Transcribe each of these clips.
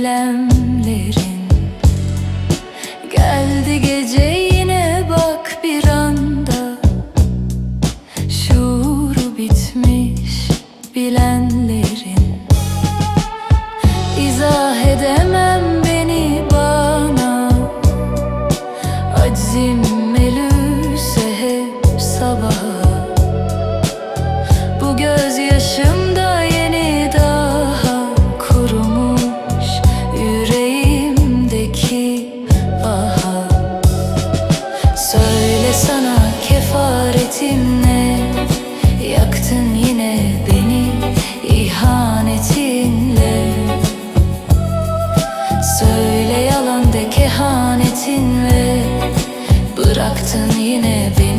söylemlerin Geldi gece yine bak bir anda. Şuuru bitmiş bilenlerin. İzah edemem beni bana. Aczim melüse hep sabaha. sana kefaretinle Yaktın yine beni ihanetinle. Söyle yalan de kehanetinle Bıraktın yine beni.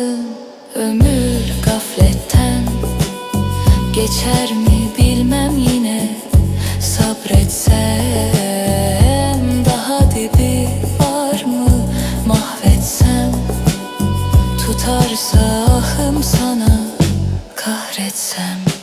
Yarın ömür gafletten Geçer mi bilmem yine. Sabretsem daha dibi var mı? Mahvetsem Tutarsa ahım sana kahretsem.